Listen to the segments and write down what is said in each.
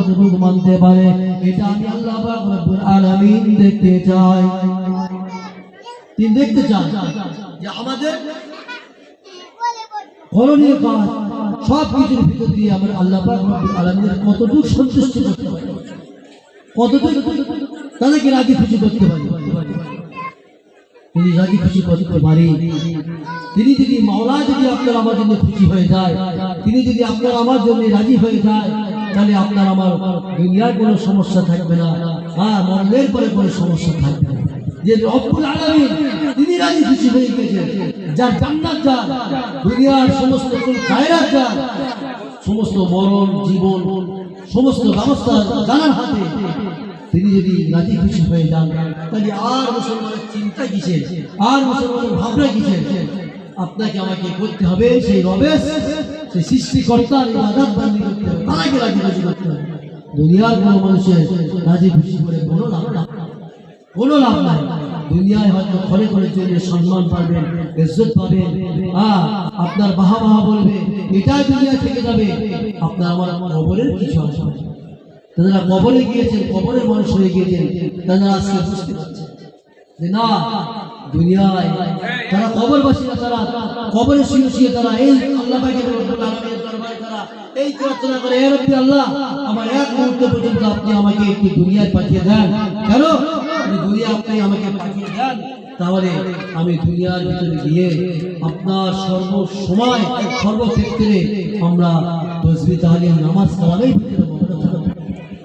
কতটুকু মানতে পারে। এটা আমি আল্লাহ আলামিন দেখতে চাই। তিনি দেখতে চান যে আমাদের করণীয় কাজ সব কিছুর ভিতর দিয়ে আমরা আল্লাহ কতটুকু সন্তুষ্ট করতে পারি, কতটুকু তাদেরকে রাজি খুশি করতে পারি। যদি রাজি খুশি করতে পারি। তিনি যদি মাওলা যদি আপনার আমার জন্য খুশি হয়ে যায়, তিনি যদি আপনার আমার জন্য রাজি হয়ে যায় তাহলে আপনার আমার দুনিয়ার কোনো সমস্যা থাকবে না। হ্যাঁ মরণের পরে কোনো সমস্যা থাকবে না। যে রব্বুল আলামিন তিনি রাজি খুশি হয়ে গেছেন, যার জান্নাত যার, দুনিয়ার সমস্ত কুল খায়রাত যার, সমস্ত মরণ, জীবন, সমস্ত ব্যবস্থা জানার হাতে তিনি যদি রাজি খুশি হয়ে যান, তাহলে আর মুসলমানের চিন্তা কিসের? আর মুসলমানের ভাবনা কিসের? আপনাকে আমাকে করতে হবে সেই রবেশ সেই সৃষ্টিকর্তার তাকে রাজি করতে হবে। দুনিয়ার কোনো মানুষের রাজি খুশি করে কোনো লাভ না কোনো লাভ নাই। দুনিয়ায় হয়তো ঘরে ঘরে চলে সম্মান পাবেন, ইজ্জত পাবেন। আপনার বাহা বাহা বলবে, এটাই দুনিয়া থেকে যাবে। আপনার আমার খবরের কিছু আসবে। তারা কবরে গিয়েছেন, কবরের মানুষ হয়ে গিয়েছেন। তারা আজকে বুঝতে পারছেন যে না দুনিয়ায় তারা তারা কবরে শুয়ে শুয়ে তারা। এই আল্লাহ এই প্রার্থনা করে রব্বি আল্লাহ, আমার এক মুহূর্ত পর্যন্ত আপনি আমাকে একটু দুনিয়ায় পাঠিয়ে দেন। কেন? দুনিয়া আপনি আমাকে পাঠিয়ে দেন, তাহলে আমি দুনিয়ার ভিতরে গিয়ে আপনার সর্ব সময় সর্বক্ষেত্রে আমরা তসবি তাহলে নামাজ কালামেই ভিতরে।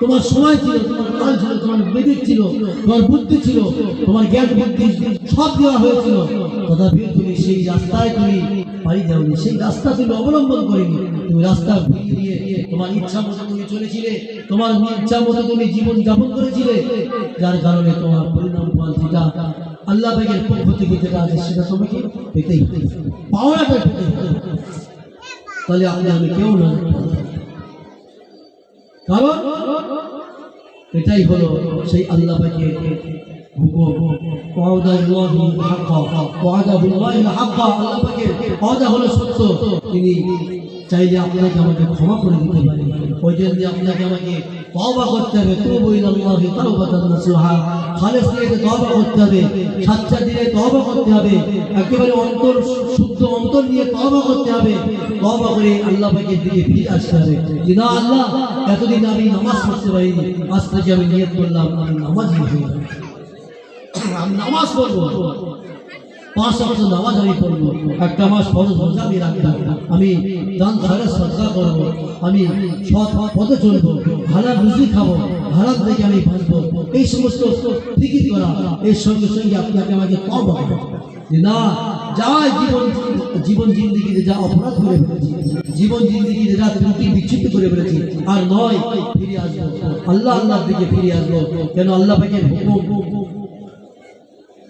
তোমার সময় ছিল, তোমার কাল ছিল, তোমার বিবেক ছিল, তোমার বুদ্ধি ছিল, তোমার জ্ঞান বুদ্ধি সব দেওয়া হয়েছিল তথাপি তুমি সেই রাস্তায় তুমি পাড়ি দেওনি, সেই রাস্তা তুমি অবলম্বন করেনি তুমি রাস্তা ঘুরিয়ে দিয়ে তোমার ইচ্ছা মতো তুমি চলেছিলে, তোমার ইচ্ছা মতো তুমি জীবন যাপন করেছিলে যার কারণে তোমার পরিণাম ফল যেটা আল্লাহ পাকের পক্ষ থেকে যেটা আছে সেটা তোমাকে পেতেই। পাওয়াটা হবে। তাহলে আপনি আমি কেউ না কারণ এটাই হলো সেই আল্লাহ হলো তিনি চাইলে আপনাকে আমাকে ক্ষমা করে দিতে পারেন। ওই জন্য আপনাকে আমাকে তওবা করতে হবে। তুবু খালেস নিয়ে তওবা করতে হবে। সাচ্চা তওবা করতে হবে। একেবারে অন্তর শুদ্ধ অন্তর নিয়ে তওবা করতে হবে। তওবা করে আল্লাহ দিকে ফিরে আসতে হবে। না আল্লাহ, এতদিন আমি নামাজ পড়তে পারিনি। আজ থেকে আমি নিয়ত করলাম, আমি নামাজ। আমি নামাজ পড়ব। পাঁচ নামাজ আমি পড়ব, একটা মাস আমি চলবো খাব আমি বাঁচবো। এই সমস্ত ঠিকই করা, এর সঙ্গে সঙ্গে আপনাকে আমাকে তবা যে না, যা জীবন জীবন জিন্দিগিতে যা অপরাধ করে ফেলেছি, জীবন জিন্দিগিতে যা ত্রুটি বিচ্ছিন্ন করে ফেলেছি, আর নয়, ফিরে আসব। আল্লাহ আল্লাহর দিকে ফিরে আসব। কেন আল্লাহ পাকের হুকুম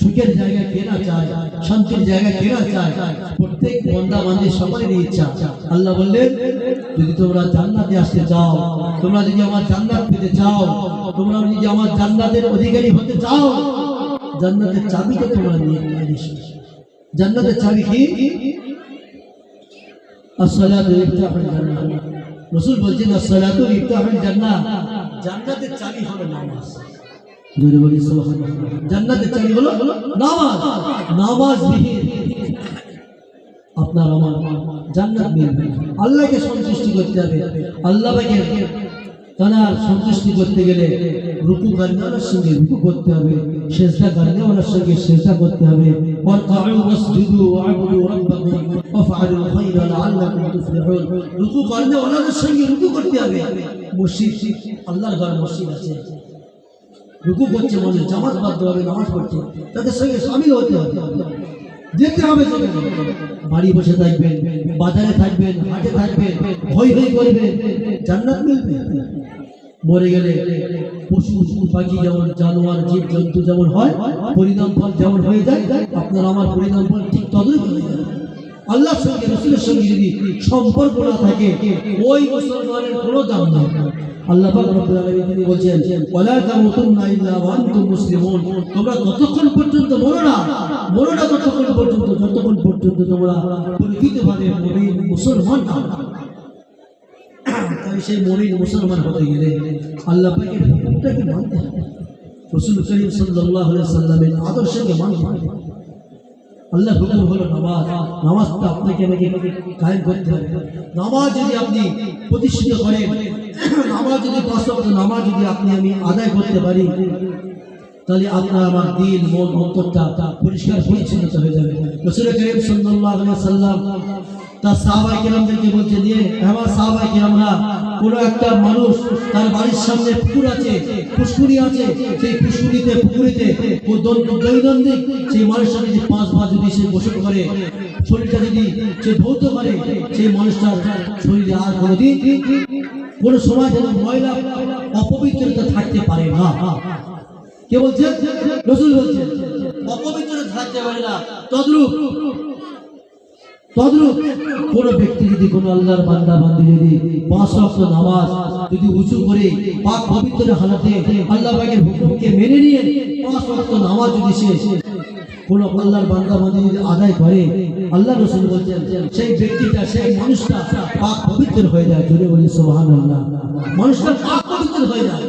সুখের জায়গা কেনা চায়, শান্তির জায়গা কেনা চায়। প্রত্যেক বন্দা বান্ধব সকলেরই ইচ্ছা। আল্লাহ বললেন, যদি তোমরা জান্নাতে আসতে চাও, তোমরা যদি আমার জান্নাত পেতে চাও, তোমরা যদি আমার জান্নাতের অধিকারী হতে চাও, জান্নাতের চাবিটা তোমরা নিয়ে এসো। জান্নাতের চাবি কি? রাসূল বলছেন জান্নাতের চাবি হলো নামাজ। জোরে বলি জান্নাতের চাবি হলো নামাজ। নামাজ আপনার আমার জান্নাত মিলবে। আল্লাহকে সন্তুষ্টি করতে হবে। আল্লাহকে তার সন্তুষ্টি করতে গেলে রুকু কান্নার সঙ্গে রুকু করতে হবে। সেজদা কান্নার সঙ্গে সেজদা করতে হবে। রুকু কান্নার সঙ্গে রুকু করতে হবে। মসজিদ, আল্লাহর ঘর মসজিদ আছে। রুকু করছে মানুষ জামাত বাধ্যভাবে নামাজ পড়ছে তাদের সঙ্গে সামিল হতে হবে। যেতে হবে বাড়ি বসে থাকবেন, বাজারে থাকবেন, হাটে থাকবেন, ভয় ভয় করবেন জান্নাত মিলবে। মরে গেলে পশু, পাখি যেমন, জানোয়ার জীব জন্তু যেমন হয়, পরিণাম ফল যেমন হয়ে যায়, আপনার আমার পরিণাম ফল ঠিক তদই হয়ে যায় আল্লাহর সঙ্গে, রসুলের সঙ্গে যদি সম্পর্ক না থাকে, ওই মুসলমানের কোনো দাম নেই। আল্লাহ বলছেন, ওয়ালা তামুতুন্না ইল্লা ওয়া আনতুম ততক্ষণ পর্যন্ত মরো না? মরো না ততক্ষণ পর্যন্ত মুসলমান তাই সেই মমিন মুসলমান আল্লাহ পাকের হুকুমটাকে মানতে হবে। রসুল করিম সাল্লাল্লাহু আলাইহি আদর্শকে মানতে হবে। আল্লাহ হুকুম হলো নামাজ, নামাজটা আপনাকে আমাকে কায়েম করতে হবে। নামাজ যদি আপনি প্রতিষ্ঠিত করেন, নামাজ যদি পাঁচ নামাজ যদি আপনি আমি আদায় করতে পারি, তাহলে আপনার আমার দিল মন, অন্তরটা পরিষ্কার, পরিচ্ছন্নতা হয়ে যাবে। রসুল করিম সাল্লাল্লাহু আলাইহি সাল্লাম তার সাহাবাই কেরামদেরকে বলছে যে আমার সাহাবাই কেরামরা কোনো একটা মানুষ তার বাড়ির সামনে পুকুর আছে পুষ্কুনি আছে, সেই পুষ্কুনিতে পুকুরিতে ও দৈনন্দিন, সেই মানুষটা যদি পাঁচ সে গোসল করে শরীরটা যদি সে ধৌত করে সেই মানুষটার শরীরে আর কোনোদিন কোনো সময় যেন ময়লা অপবিত্রতা থাকতে পারে না। কে বলছে? রসুল বলছে অপবিত্র থাকতে পারে না। তদ্রূপ তদ্রূপ কোন ব্যক্তি যদি কোনো আল্লাহর বান্দা বান্দি যদি পাঁচ ওয়াক্ত নামাজ যদি উঁচু করে পাক পবিত্র হালাতে আল্লাহ হুকুমকে মেনে নিয়ে পাঁচ ওয়াক্ত নামাজ যদি সে কোন আল্লাহর বান্দা বান্দি যদি আদায় করে, আল্লাহ রসুল বলছেন, সেই ব্যক্তিটা, সেই মানুষটা পাক পবিত্র হয়ে যায়। জোরে বলি, সুবহানাল্লাহ। মানুষটা পাক পবিত্র হয়ে যায়।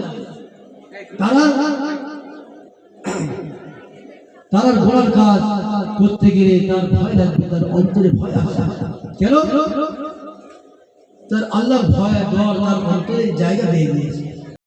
তারা তার ঘোড়ার কাজ করতে গেলে তার ভয় লাগবে, তার অন্তরে ভয় আসা কেন? তার আল্লাহ ভয় ডর তার অন্তরে জায়গা পেয়ে গিয়েছে